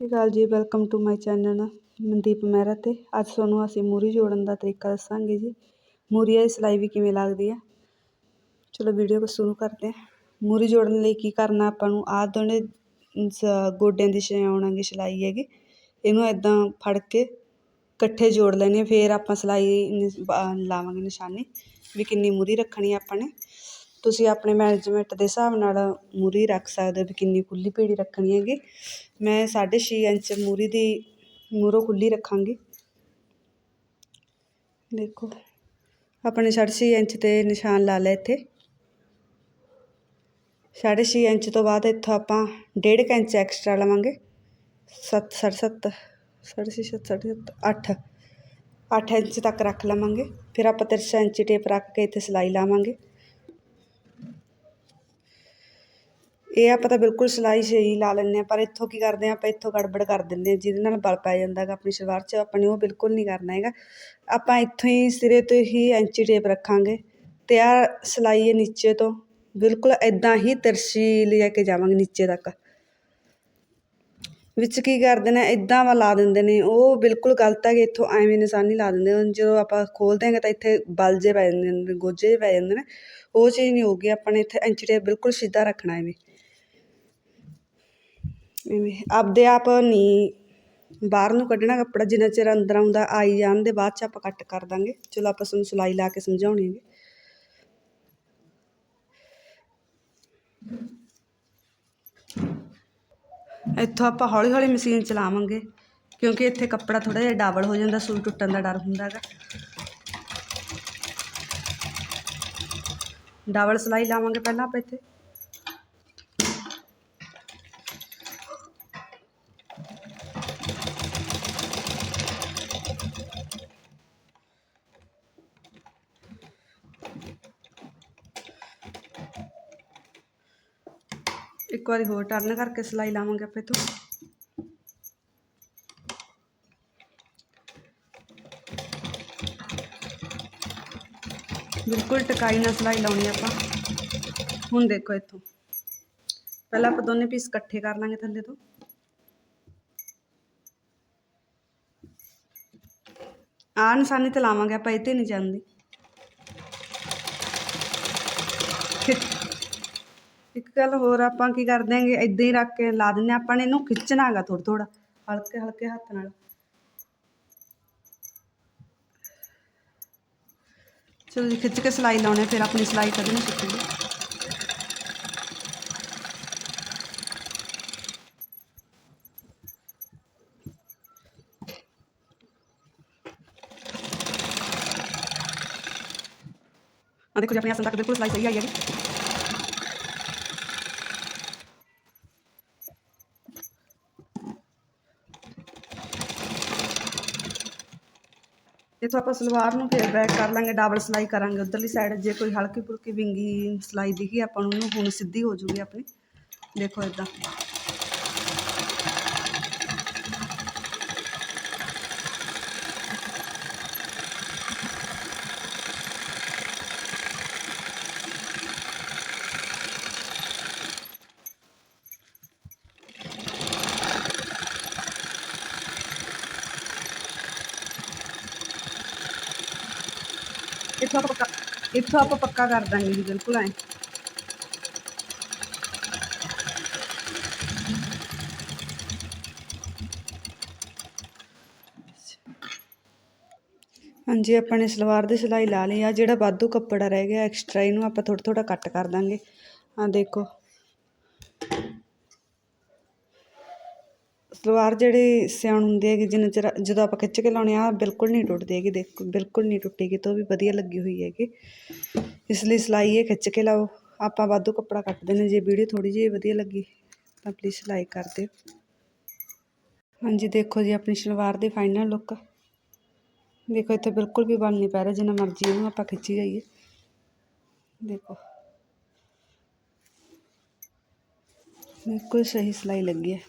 ਸਤਿ ਸ਼੍ਰੀ ਅਕਾਲ ਜੀ welcome to my channel Mandeep Mehra ਤੇ ਅੱਜ ਤੁਹਾਨੂੰ ਅਸੀਂ ਮੂਰੀ ਜੋੜਨ ਦਾ ਤਰੀਕਾ ਦੱਸਾਂਗੇ ਜੀ। ਮੂਰੀ ਦੀ ਸਿਲਾਈ ਵੀ ਕਿਵੇਂ ਲੱਗਦੀ ਹੈ ਚਲੋ ਵੀਡੀਓ ਨੂੰ ਸ਼ੁਰੂ ਕਰਦੇ ਹਾਂ। ਮੂਰੀ ਜੋੜਨ ਲਈ ਕੀ ਕਰਨਾ ਆਪਾਂ ਨੂੰ? ਆਹ ਦੋਨੇ ਗੋਡਿਆਂ ਦੀ ਛਿਆਉਣਾਂਗੇ ਸਿਲਾਈ ਹੈਗੀ। ਇਹਨੂੰ ਐਦਾਂ ਫੜ ਕੇ ਇਕੱਠੇ ਜੋੜ ਲੈਣੇ ਫਿਰ ਆਪਾਂ ਸਿਲਾਈ ਲਾਵਾਂਗੇ ਨਿਸ਼ਾਨੀ ਵੀ ਕਿੰਨੀ ਮੂਰੀ ਰੱਖਣੀ ਆਪਾਂ ਨੇ। ਤੁਸੀਂ ਆਪਣੇ ਮੈਨੇਜਮੈਂਟ ਦੇ ਹਿਸਾਬ ਨਾਲ ਮੂਹਰੀ ਰੱਖ ਸਕਦੇ ਹੋ ਵੀ ਕਿੰਨੀ ਖੁੱਲ੍ਹੀ ਪੀੜੀ ਰੱਖਣੀ ਹੈਗੀ। ਮੈਂ 6.5 ਇੰਚ ਮੂਹਰੀ ਦੀ ਮੂਹਰੋਂ ਖੁੱਲ੍ਹੀ ਰੱਖਾਂਗੀ। ਦੇਖੋ, ਆਪਣੇ 6.5 ਇੰਚ ਤੇ ਨਿਸ਼ਾਨ ਲਾ ਲਿਆ ਇੱਥੇ। 6.5 ਇੰਚ ਤੋਂ ਬਾਅਦ ਇੱਥੋਂ ਆਪਾਂ 1.5 ਇੰਚ ਐਕਸਟਰਾ ਲਵਾਂਗੇ। 7 7 ਸਾਢੇ ਛੇ, ਸੱਤ, ਸਾਢੇ ਸੱਤ, ਅੱਠ। ਅੱਠ ਇੰਚ ਤੱਕ ਰੱਖ ਲਵਾਂਗੇ। ਫਿਰ ਆਪਾਂ ਤਿਰਛਾ ਇੰਚੀ ਟੇਪ ਰੱਖ ਕੇ ਇੱਥੇ ਸਿਲਾਈ ਲਾਵਾਂਗੇ। ਇਹ ਆਪਾਂ ਤਾਂ ਬਿਲਕੁਲ ਸਿਲਾਈ ਸਹੀ ਲਾ ਲੈਂਦੇ ਹਾਂ, ਪਰ ਇੱਥੋਂ ਕੀ ਕਰਦੇ ਹਾਂ, ਆਪਾਂ ਇੱਥੋਂ ਗੜਬੜ ਕਰ ਦਿੰਦੇ ਹਾਂ, ਜਿਹਦੇ ਨਾਲ ਬਲ ਪੈ ਜਾਂਦਾ ਹੈਗਾ ਆਪਣੀ ਸਲਵਾਰ 'ਚ ਆਪਾਂ ਨੇ ਉਹ ਬਿਲਕੁਲ ਨਹੀਂ ਕਰਨਾ ਹੈਗਾ। ਆਪਾਂ ਇੱਥੋਂ ਹੀ ਸਿਰੇ ਤੋਂ ਹੀ ਐਂਚੀ ਟੇਪ ਰੱਖਾਂਗੇ ਅਤੇ ਆਹ ਸਿਲਾਈ ਹੈ ਨੀਚੇ ਤੋਂ, ਬਿਲਕੁਲ ਇੱਦਾਂ ਹੀ ਤਿਰਛੀ ਲੈ ਕੇ ਜਾਵਾਂਗੇ ਨੀਚੇ ਤੱਕ। ਵਿੱਚ ਕੀ ਕਰਦੇ ਨੇ ਇਦਾਂ ਵਾ ਲਾ ਦਿੰਦੇ ਨੇ, ਉਹ ਬਿਲਕੁਲ ਗਲਤ ਹੈਗੇ, ਇੱਥੋਂ ਐਵੇਂ ਨਿਸ਼ਾਨੀ ਲਾ ਦਿੰਦੇ ਨੇ ਜਦੋਂ ਆਪਾਂ ਖੋਲਦੇ ਹਾਂ ਤਾਂ ਇੱਥੇ ਬਲ ਜੇ ਪੈ ਜਾਂਦੇ ਨੇ, ਗੋਜੇ ਜੇ ਪੈ ਜਾਂਦੇ ਨੇ, ਉਹ ਚੀਜ਼ ਨਹੀਂ ਹੋਊਗੀ, ਆਪਾਂ ਨੇ ਇੱਥੇ ਐਂਚੀ ਟੇਪ ਬਿਲਕੁਲ ਸਿੱਧਾ ਰੱਖਣਾ ਐਵੇਂ। ਇਵੇਂ ਆਪਦੇ ਆਪ ਨਹੀਂ, ਬਾਹਰ ਨੂੰ ਕੱਢਣਾ ਕੱਪੜਾ, ਜਿੰਨਾ ਚਿਰ ਅੰਦਰ ਆਉਂਦਾ, ਆਈ ਜਾਣ ਦੇ ਬਾਅਦ 'ਚ ਆਪਾਂ ਕੱਟ ਕਰ ਦਾਂਗੇ। ਚਲੋ ਆਪਾਂ ਤੁਹਾਨੂੰ ਸਿਲਾਈ ਲਾ ਕੇ ਸਮਝਾਉਣੀ ਹੈ ਇੱਥੋਂ ਆਪਾਂ ਹੌਲੀ ਹੌਲੀ ਮਸ਼ੀਨ ਚਲਾਵਾਂਗੇ, ਕਿਉਂਕਿ ਇੱਥੇ ਕੱਪੜਾ ਥੋੜਾ ਜਿਹਾ ਡਬਲ ਹੋ ਜਾਂਦਾ ਸੂਈ ਟੁੱਟਣ ਦਾ ਡਰ ਹੁੰਦਾ ਹੈਗਾ। ਡਬਲ ਸਿਲਾਈ ਲਾਵਾਂਗੇ ਪਹਿਲਾਂ ਆਪਾਂ ਇੱਥੇ। ਇੱਕ ਵਾਰੀ ਹੋਰ ਟਰਨ ਕਰਕੇ ਸਿਲਾਈ ਲਾਵਾਂਗੇ ਆਪਾਂ ਇਥੋਂ। ਬਿਲਕੁਲ ਟਿਕਾਈ ਨਾਲ ਸਿਲਾਈ ਲਾਉਣੀ ਆਪਾਂ। ਹੁਣ ਦੇਖੋ ਇੱਥੋਂ। ਪਹਿਲਾਂ ਆਪਾਂ ਦੋਨੇ ਪੀਸ ਇਕੱਠੇ ਕਰ ਲਾਂਗੇ ਥੱਲੇ ਤੋਂ। ਆ ਨਿਸ਼ਾਨੀ ਤੇ ਲਾਵਾਂਗੇ ਆਪਾਂ ਇੱਥੇ ਨਹੀਂ ਜਾਂਦੀ। ਇੱਕ ਗੱਲ ਹੋਰ ਆਪਾਂ ਕੀ ਕਰ ਦਿਆਂਗੇ ਇਦਾਂ ਹੀ ਰੱਖ ਕੇ ਲਾ ਦਿੰਦੇ ਆਪਾਂ ਨੇ ਇਹਨੂੰ ਖਿੱਚਣਾ ਥੋੜਾ ਥੋੜਾ ਹਲਕੇ ਹਲਕੇ ਹੱਥ ਨਾਲ। ਚਲੋ ਜੀ, ਖਿੱਚ ਕੇ ਸਿਲਾਈ ਲਾਉਣੇ, ਫਿਰ ਆਪਣੀ ਸਿਲਾਈ ਕੱਢਣੀ ਸਿੱਖਾਂਗੇ ਆ ਦੇਖੋ ਜੀ, ਆਪਣੀ ਅਸਲ ਤੱਕ ਬਿਲਕੁਲ ਸਿਲਾਈ ਸਹੀ ਆਈ ਹੈਗੀ। ਇੱਥੋਂ ਆਪਾਂ ਸਲਵਾਰ ਨੂੰ ਫੇਰ ਬੈਕ ਕਰ ਲਾਂਗੇ ਡਬਲ ਸਿਲਾਈ ਕਰਾਂਗੇ। ਉਧਰਲੀ ਸਾਈਡ ਜੇ ਕੋਈ ਹਲਕੀ ਫੁਲਕੀ ਵਿੰਗੀ ਸਿਲਾਈ ਦਿਖੀ, ਆਪਾਂ ਨੂੰ ਉਹਨੂੰ ਹੁਣ ਸਿੱਧੀ ਹੋ ਜੂਗੀ ਆਪਣੀ। ਦੇਖੋ ਇਦਾਂ ਇੱਥੋਂ ਆਪਾਂ ਪੱਕਾ ਇੱਥੋਂ ਆਪਾਂ ਪੱਕਾ ਕਰ ਦਾਂਗੇ ਜੀ, ਬਿਲਕੁਲ ਐ। ਹਾਂਜੀ, ਆਪਾਂ ਨੇ ਸਲਵਾਰ ਦੀ ਸਿਲਾਈ ਲਾ ਲਈ ਆ। ਜਿਹੜਾ ਵਾਧੂ ਕੱਪੜਾ ਰਹਿ ਗਿਆ ਐਕਸਟਰਾ ਇਹਨੂੰ ਆਪਾਂ ਥੋੜਾ ਥੋੜਾ ਕੱਟ ਕਰ ਦਾਂਗੇ। ਆ ਦੇਖੋ। ਸਲਵਾਰ ਜਿਹੜੀ ਸਿਆਣ ਹੁੰਦੀ ਹੈਗੀ, ਜਿੰਨਾ ਚਿਰ ਜਦੋਂ ਆਪਾਂ ਖਿੱਚ ਕੇ ਲਾਉਣੇ ਆ ਬਿਲਕੁਲ ਨਹੀਂ ਟੁੱਟਦੀ ਹੈਗੀ, ਦੇਖੋ, ਬਿਲਕੁਲ ਨਹੀਂ ਟੁੱਟੇਗੀ ਤਾਂ ਵੀ ਵਧੀਆ ਲੱਗੀ ਹੋਈ ਹੈਗੀ। ਇਸ ਲਈ ਸਿਲਾਈ ਇਹ ਖਿੱਚ ਕੇ ਲਾਓ। ਆਪਾਂ ਵਾਧੂ ਕੱਪੜਾ ਕੱਟ ਦੇਣਾ ਜੇ ਵੀਡੀਓ ਥੋੜੀ ਜਿਹੀ ਵਧੀਆ ਲੱਗੀ, ਤਾਂ ਪਲੀਜ਼ ਲਾਈਕ ਕਰ ਦਿਓ। ਹਾਂਜੀ, ਦੇਖੋ ਜੀ, ਆਪਣੀ ਸਲਵਾਰ ਦੀ ਫਾਈਨਲ ਲੁੱਕ ਦੇਖੋ, ਇੱਥੇ ਬਿਲਕੁਲ ਵੀ ਬਣ ਨਹੀਂ ਪੈ ਰਿਹਾ, ਜਿੰਨਾ ਮਰਜ਼ੀ ਇਹਨੂੰ ਆਪਾਂ ਖਿੱਚੀ ਜਾਈਏ। ਦੇਖੋ। ਬਿਲਕੁਲ ਸਹੀ ਸਿਲਾਈ ਲੱਗੀ ਹੈ।